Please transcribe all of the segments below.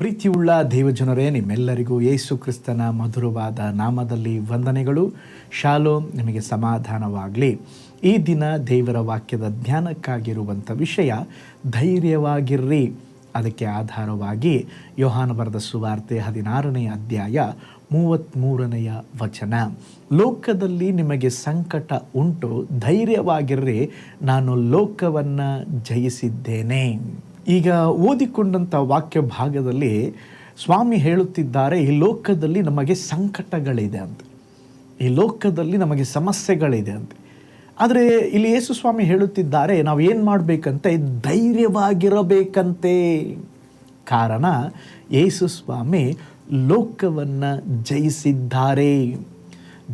ಪ್ರೀತಿಯುಳ್ಳ ದೇವಜನರೇ, ನಿಮ್ಮೆಲ್ಲರಿಗೂ ಯೇಸು ಕ್ರಿಸ್ತನ ಮಧುರವಾದ ನಾಮದಲ್ಲಿ ವಂದನೆಗಳು. ಶಾಲೋ ನಿಮಗೆ ಸಮಾಧಾನವಾಗಲಿ. ಈ ದಿನ ದೇವರ ವಾಕ್ಯದ ಧ್ಯಾನಕ್ಕಾಗಿರುವಂಥ ವಿಷಯ ಧೈರ್ಯವಾಗಿರ್ರಿ. ಅದಕ್ಕೆ ಆಧಾರವಾಗಿ ಯೋಹಾನ ಬರೆದ ಸುವಾರ್ತೆ ಹದಿನಾರನೆಯ ಅಧ್ಯಾಯ ಮೂವತ್ತ್ಮೂರನೆಯ ವಚನ. ಲೋಕದಲ್ಲಿ ನಿಮಗೆ ಸಂಕಟ ಉಂಟು, ಧೈರ್ಯವಾಗಿರ್ರಿ. ನಾನು ಲೋಕವನ್ನು ಜಯಿಸಿದ್ದೇನೆ. ಈಗ ಓದಿಕೊಂಡಂಥ ವಾಕ್ಯ ಭಾಗದಲ್ಲಿ ಸ್ವಾಮಿ ಹೇಳುತ್ತಿದ್ದಾರೆ, ಈ ಲೋಕದಲ್ಲಿ ನಮಗೆ ಸಂಕಟಗಳಿದೆ ಅಂತ. ಈ ಲೋಕದಲ್ಲಿ ನಮಗೆ ಸಮಸ್ಯೆಗಳಿದೆ ಅಂತ. ಆದರೆ ಇಲ್ಲಿ ಯೇಸು ಸ್ವಾಮಿ ಹೇಳುತ್ತಿದ್ದಾರೆ, ನಾವು ಏನು ಮಾಡಬೇಕಂತೆ? ಧೈರ್ಯವಾಗಿರಬೇಕಂತೆ. ಕಾರಣ, ಯೇಸು ಸ್ವಾಮಿ ಲೋಕವನ್ನು ಜಯಿಸಿದ್ದಾರೆ.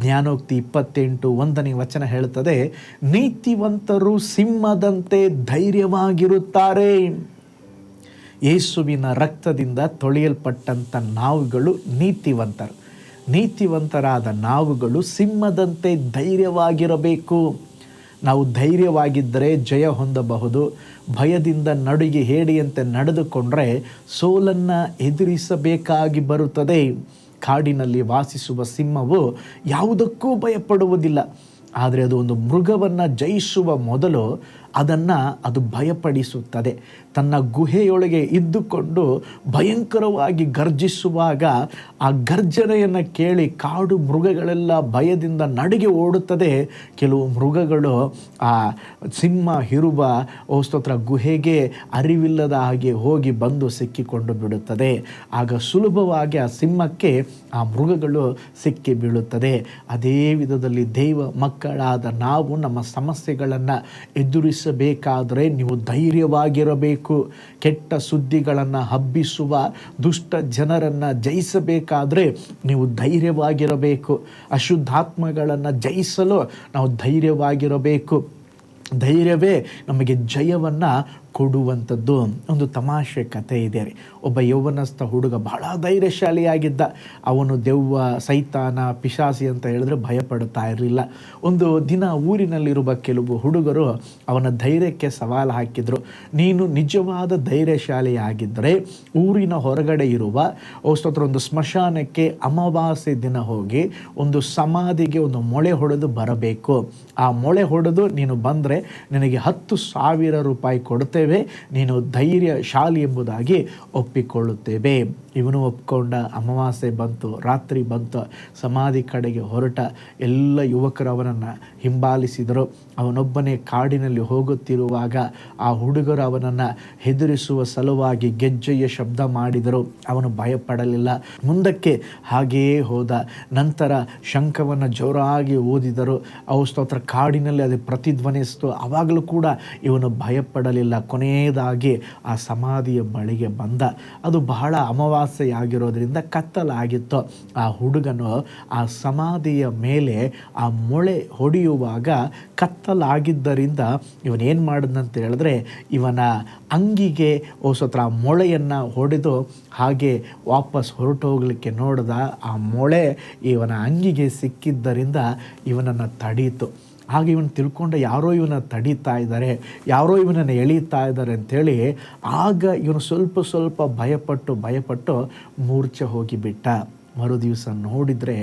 ಜ್ಞಾನೋಕ್ತಿ ಇಪ್ಪತ್ತೆಂಟು ಒಂದನೇ ವಚನ ಹೇಳುತ್ತದೆ, ನೀತಿವಂತರು ಸಿಂಹದಂತೆ ಧೈರ್ಯವಾಗಿರುತ್ತಾರೆ. ಯೇಸುವಿನ ರಕ್ತದಿಂದ ತೊಳೆಯಲ್ಪಟ್ಟಂಥ ನಾವುಗಳು ನೀತಿವಂತರು. ನೀತಿವಂತರಾದ ನಾವುಗಳು ಸಿಂಹದಂತೆ ಧೈರ್ಯವಾಗಿರಬೇಕು. ನಾವು ಧೈರ್ಯವಾಗಿದ್ದರೆ ಜಯ ಹೊಂದಬಹುದು. ಭಯದಿಂದ ನಡುಗಿ ಹೇಡಿಯಂತೆ ನಡೆದುಕೊಂಡ್ರೆ ಸೋಲನ್ನು ಎದುರಿಸಬೇಕಾಗಿ ಬರುತ್ತದೆ. ಕಾಡಿನಲ್ಲಿ ವಾಸಿಸುವ ಸಿಂಹವು ಯಾವುದಕ್ಕೂ ಭಯಪಡುವುದಿಲ್ಲ. ಆದರೆ ಅದು ಒಂದು ಮೃಗವನ್ನು ಜಯಿಸುವ ಮೊದಲು ಅದನ್ನು ಅದು ಭಯಪಡಿಸುತ್ತದೆ. ತನ್ನ ಗುಹೆಯೊಳಗೆ ಇದ್ದುಕೊಂಡು ಭಯಂಕರವಾಗಿ ಗರ್ಜಿಸುವಾಗ ಆ ಗರ್ಜನೆಯನ್ನು ಕೇಳಿ ಕಾಡು ಮೃಗಗಳೆಲ್ಲ ಭಯದಿಂದ ನಡಿಗೆ ಓಡುತ್ತದೆ. ಕೆಲವು ಮೃಗಗಳು ಆ ಸಿಂಹ, ಹಿರುಬ ಸ್ತೋತ್ರ, ಗುಹೆಗೆ ಅರಿವಿಲ್ಲದ ಹಾಗೆ ಹೋಗಿ ಬಂದು ಸಿಕ್ಕಿಕೊಂಡು ಬಿಡುತ್ತದೆ. ಆಗ ಸುಲಭವಾಗಿ ಆ ಸಿಂಹಕ್ಕೆ ಆ ಮೃಗಗಳು ಸಿಕ್ಕಿ ಬೀಳುತ್ತದೆ. ಅದೇ ವಿಧದಲ್ಲಿ ದೈವ ಮಕ್ಕಳಾದ ನಾವು ನಮ್ಮ ಸಮಸ್ಯೆಗಳನ್ನು ಎದುರಿಸಬೇಕಾದರೆ ನೀವು ಧೈರ್ಯವಾಗಿರಬೇಕು. ಕೆಟ್ಟ ಸುದ್ದಿಗಳನ್ನು ಹಬ್ಬಿಸುವ ದುಷ್ಟ ಜನರನ್ನು ಜಯಿಸಬೇಕಾದರೆ ನೀವು ಧೈರ್ಯವಾಗಿರಬೇಕು. ಅಶುದ್ಧಾತ್ಮಗಳನ್ನು ಜಯಿಸಲು ನಾವು ಧೈರ್ಯವಾಗಿರಬೇಕು. ಧೈರ್ಯವೇ ನಮಗೆ ಜಯವನ್ನು ಕೊಡುವಂಥದ್ದು ಒಂದು ತಮಾಷೆ ಕಥೆ ಇದೆ ರೀ. ಒಬ್ಬ ಯೌವನಸ್ಥ ಹುಡುಗ ಬಹಳ ಧೈರ್ಯಶಾಲಿಯಾಗಿದ್ದ. ಅವನು ದೆವ್ವ, ಸೈತಾನ, ಪಿಶಾಸಿ ಅಂತ ಹೇಳಿದ್ರೆ ಭಯಪಡುತ್ತಾ ಇರಲಿಲ್ಲ. ಒಂದು ದಿನ ಊರಿನಲ್ಲಿರುವ ಕೆಲವು ಹುಡುಗರು ಅವನ ಧೈರ್ಯಕ್ಕೆ ಸವಾಲು ಹಾಕಿದರು. ನೀನು ನಿಜವಾದ ಧೈರ್ಯಶಾಲಿಯಾಗಿದ್ದರೆ ಊರಿನ ಹೊರಗಡೆ ಇರುವ ಒಂದು ಸ್ಮಶಾನಕ್ಕೆ ಅಮಾವಾಸ್ಯೆ ದಿನ ಹೋಗಿ ಒಂದು ಸಮಾಧಿಗೆ ಒಂದು ಮೊಳೆ ಹೊಡೆದು ಬರಬೇಕು. ಆ ಮೊಳೆ ಹೊಡೆದು ನೀನು ಬಂದರೆ ನಿನಗೆ ಹತ್ತು ಸಾವಿರ ರೂಪಾಯಿ ಕೊಡುತ್ತೇವೆ ನೀನು ಧೈರ್ಯಶಾಲಿ ಎಂಬುದಾಗಿ ಒಪ್ಪಿಕೊಳ್ಳುತ್ತೇವೆ. ಇವನು ಒಪ್ಕೊಂಡ ಅಮಾವಾಸ್ಯೆ ಬಂತು, ರಾತ್ರಿ ಬಂತು, ಸಮಾಧಿ ಕಡೆಗೆ ಹೊರಟ ಎಲ್ಲ ಯುವಕರು ಅವನನ್ನು ಹಿಂಬಾಲಿಸಿದರು. ಅವನೊಬ್ಬನೇ ಕಾಡಿನಲ್ಲಿ ಹೋಗುತ್ತಿರುವಾಗ ಆ ಹುಡುಗರು ಅವನನ್ನು ಹೆದರಿಸುವ ಸಲುವಾಗಿ ಗೆಜ್ಜೆಯ ಶಬ್ದ ಮಾಡಿದರು. ಅವನು ಭಯಪಡಲಿಲ್ಲ. ಮುಂದಕ್ಕೆ ಹಾಗೆಯೇ ಹೋದ. ನಂತರ ಶಂಖವನ್ನು ಜೋರಾಗಿ ಓದಿದರು ಅವು ಸ್ತೋತ್ರ ಕಾಡಿನಲ್ಲಿ ಅದು ಪ್ರತಿಧ್ವನಿಸಿತು. ಆವಾಗಲೂ ಕೂಡ ಇವನು ಭಯಪಡಲಿಲ್ಲ. ಕೊನೆಯದಾಗಿ ಆ ಸಮಾಧಿಯ ಬಳಿಗೆ ಬಂದ. ಅದು ಬಹಳ ಅಮಾವಾಸ್ಯೆಯಾಗಿರೋದ್ರಿಂದ ಕತ್ತಲಾಗಿತ್ತು. ಆ ಹುಡುಗನು ಆ ಸಮಾಧಿಯ ಮೇಲೆ ಆ ಮೊಳೆ ಹೊಡೆಯುವಾಗ ಕತ್ತಲಾಗಿದ್ದರಿಂದ ಇವನೇನು ಮಾಡಿದಂತ ಹೇಳಿದ್ರೆ ಇವನ ಅಂಗಿಗೆ ಓಸತ್ರ ಆ ಮೊಳೆಯನ್ನು ಹೊಡೆದು ಹಾಗೆ ವಾಪಸ್ ಹೊರಟೋಗ್ಲಿಕ್ಕೆ ನೋಡಿದ ಆ ಮೊಳೆ ಇವನ ಅಂಗಿಗೆ ಸಿಕ್ಕಿದ್ದರಿಂದ ಇವನನ್ನು ತಡೀತು. ಆಗ ಇವನು ತಿಳ್ಕೊಂಡು ಯಾರೋ ಇವನ ತಡೀತಾ ಇದ್ದಾರೆ, ಯಾರೋ ಇವನನ್ನು ಎಳೀತಾ ಇದ್ದಾರೆ ಅಂಥೇಳಿ ಆಗ ಇವನು ಸ್ವಲ್ಪ ಸ್ವಲ್ಪ ಭಯಪಟ್ಟು ಭಯಪಟ್ಟು ಮೂರ್ಛೆ ಹೋಗಿಬಿಟ್ಟ. ಮರು ದಿವಸ ನೋಡಿದರೆ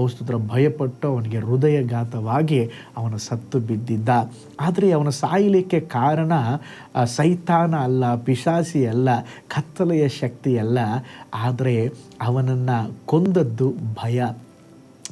ಔಸ್ತುತ್ರ ಭಯಪಟ್ಟು ಅವನಿಗೆ ಹೃದಯಘಾತವಾಗಿ ಅವನು ಸತ್ತು ಬಿದ್ದಿದ್ದ. ಆದರೆ ಅವನ ಸಾಯಲಿಕ್ಕೆ ಕಾರಣ ಸೈತಾನ ಅಲ್ಲ, ಪಿಶಾಸಿ ಅಲ್ಲ, ಕತ್ತಲೆಯ ಶಕ್ತಿ ಅಲ್ಲ. ಆದರೆ ಅವನನ್ನು ಕೊಂದದ್ದು ಭಯ.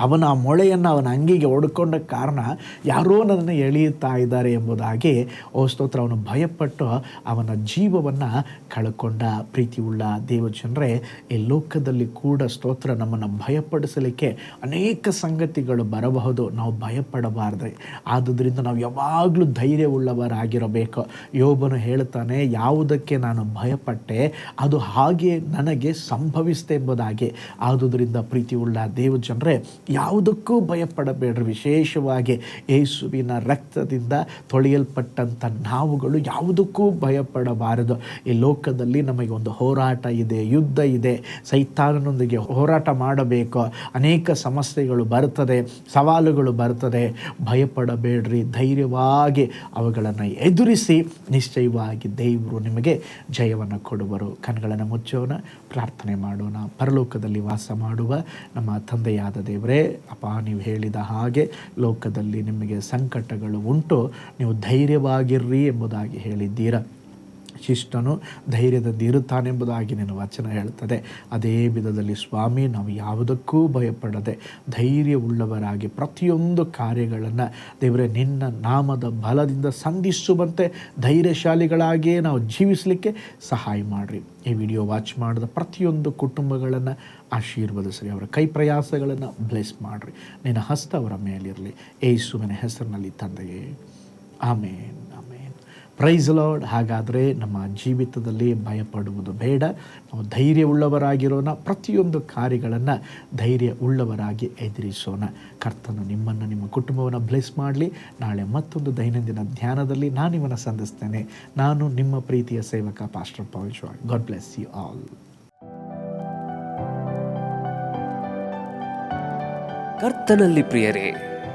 ಅವನ ಆ ಮೊಳೆಯನ್ನು ಅವನ ಅಂಗಿಗೆ ಹೊಡ್ಕೊಂಡ ಕಾರಣ ಯಾರೋ ನನ್ನನ್ನು ಎಳೆಯುತ್ತಾ ಇದ್ದಾರೆ ಎಂಬುದಾಗಿ ಓ ಸ್ತೋತ್ರ, ಅವನು ಭಯಪಟ್ಟು ಅವನ ಜೀವವನ್ನು ಕಳ್ಕೊಂಡ ಪ್ರೀತಿಯುಳ್ಳ ದೇವಜನರೇ, ಈ ಲೋಕದಲ್ಲಿ ಕೂಡ ಸ್ತೋತ್ರ ನಮ್ಮನ್ನು ಭಯಪಡಿಸಲಿಕ್ಕೆ ಅನೇಕ ಸಂಗತಿಗಳು ಬರಬಹುದು. ನಾವು ಭಯಪಡಬಾರ್ದು. ಆದುದರಿಂದ ನಾವು ಯಾವಾಗಲೂ ಧೈರ್ಯವುಳ್ಳವರಾಗಿರಬೇಕು. ಯೋಬನು ಹೇಳ್ತಾನೆ, ಯಾವುದಕ್ಕೆ ನಾನು ಭಯಪಟ್ಟೆ, ಅದು ಹಾಗೆ ನನಗೆ ಸಂಭವಿಸಿದೆ ಎಂಬುದಾಗಿ. ಆದುದರಿಂದ ಪ್ರೀತಿಯುಳ್ಳ ದೇವಜನರೇ ಯಾವುದಕ್ಕೂ ಭಯಪಡಬೇಡ್ರಿ. ವಿಶೇಷವಾಗಿ ಯೇಸುವಿನ ರಕ್ತದಿಂದ ತೊಳೆಯಲ್ಪಟ್ಟಂಥ ನಾವುಗಳು ಯಾವುದಕ್ಕೂ ಭಯಪಡಬಾರದು. ಈ ಲೋಕದಲ್ಲಿ ನಮಗೆ ಒಂದು ಹೋರಾಟ ಇದೆ, ಯುದ್ಧ ಇದೆ. ಸೈತಾನನೊಂದಿಗೆ ಹೋರಾಟ ಮಾಡಬೇಕು. ಅನೇಕ ಸಮಸ್ಯೆಗಳು ಬರ್ತದೆ, ಸವಾಲುಗಳು ಬರ್ತದೆ. ಭಯಪಡಬೇಡ್ರಿ. ಧೈರ್ಯವಾಗಿ ಅವುಗಳನ್ನು ಎದುರಿಸಿ ನಿಶ್ಚಯವಾಗಿ ದೇವರು ನಿಮಗೆ ಜಯವನ್ನು ಕೊಡುವರು. ಕಣ್ಗಳನ್ನು ಮುಚ್ಚೋಣ, ಪ್ರಾರ್ಥನೆ ಮಾಡೋಣ. ಪರಲೋಕದಲ್ಲಿ ವಾಸ ಮಾಡುವ ನಮ್ಮ ತಂದೆಯಾದ ದೇವರೇ ಅಪ್ಪ ನೀವು ಹೇಳಿದ ಹಾಗೆ ಲೋಕದಲ್ಲಿ ನಿಮಗೆ ಸಂಕಟಗಳು ಉಂಟು ನೀವು ಧೈರ್ಯವಾಗಿರ್ರಿ ಎಂಬುದಾಗಿ ಹೇಳಿದ್ದೀರಾ. ಶಿಷ್ಟನು ಧೈರ್ಯದಿಂದ ಇರುತ್ತಾನೆಂಬುದಾಗಿ ನಿನ್ನ ವಚನ ಹೇಳ್ತದೆ ಅದೇ ವಿಧದಲ್ಲಿ ಸ್ವಾಮಿ, ನಾವು ಯಾವುದಕ್ಕೂ ಭಯಪಡದೆ ಧೈರ್ಯವುಳ್ಳವರಾಗಿ ಪ್ರತಿಯೊಂದು ಕಾರ್ಯಗಳನ್ನು ದೇವರೇ, ನಿನ್ನ ನಾಮದ ಬಲದಿಂದ ಸಂಧಿಸುವಂತೆ ಧೈರ್ಯಶಾಲಿಗಳಾಗಿಯೇ ನಾವು ಜೀವಿಸಲಿಕ್ಕೆ ಸಹಾಯ ಮಾಡಿರಿ. ಈ ವಿಡಿಯೋ ವಾಚ್ ಮಾಡಿದ ಪ್ರತಿಯೊಂದು ಕುಟುಂಬಗಳನ್ನು ಆಶೀರ್ವದಿಸ್ರಿ, ಅವರ ಕೈ ಪ್ರಯಾಸಗಳನ್ನು ಬ್ಲೆಸ್ ಮಾಡಿರಿ. ನಿನ್ನ ಹಸ್ತ ಅವರ ಮೇಲಿರಲಿ. ಏಸುವಿನ ಹೆಸರಿನಲ್ಲಿ ತಂದೆಯೇ. ಆಮೇನ್. ಪ್ರೈಸ್ ಲಾರ್ಡ್ ಹಾಗಾದರೆ ನಮ್ಮ ಜೀವಿತದಲ್ಲಿ ಭಯಪಡುವುದು ಬೇಡ. ನಾವು ಧೈರ್ಯವುಳ್ಳವರಾಗಿರೋಣ. ಪ್ರತಿಯೊಂದು ಕಾರ್ಯಗಳನ್ನು ಧೈರ್ಯ ಉಳ್ಳವರಾಗಿ ಎದುರಿಸೋಣ. ಕರ್ತನು ನಿಮ್ಮನ್ನು ನಿಮ್ಮ ಕುಟುಂಬವನ್ನು ಬ್ಲೆಸ್ ಮಾಡಲಿ. ನಾಳೆ ಮತ್ತೊಂದು ದೈನಂದಿನ ಧ್ಯಾನದಲ್ಲಿ ನಾನು ನಿಮ್ಮನ್ನು ಸಂಧಿಸ್ತೇನೆ. ನಾನು ನಿಮ್ಮ ಪ್ರೀತಿಯ ಸೇವಕ pastor Paul Joy God bless you all ಕರ್ತನಲ್ಲಿ ಪ್ರಿಯರೇ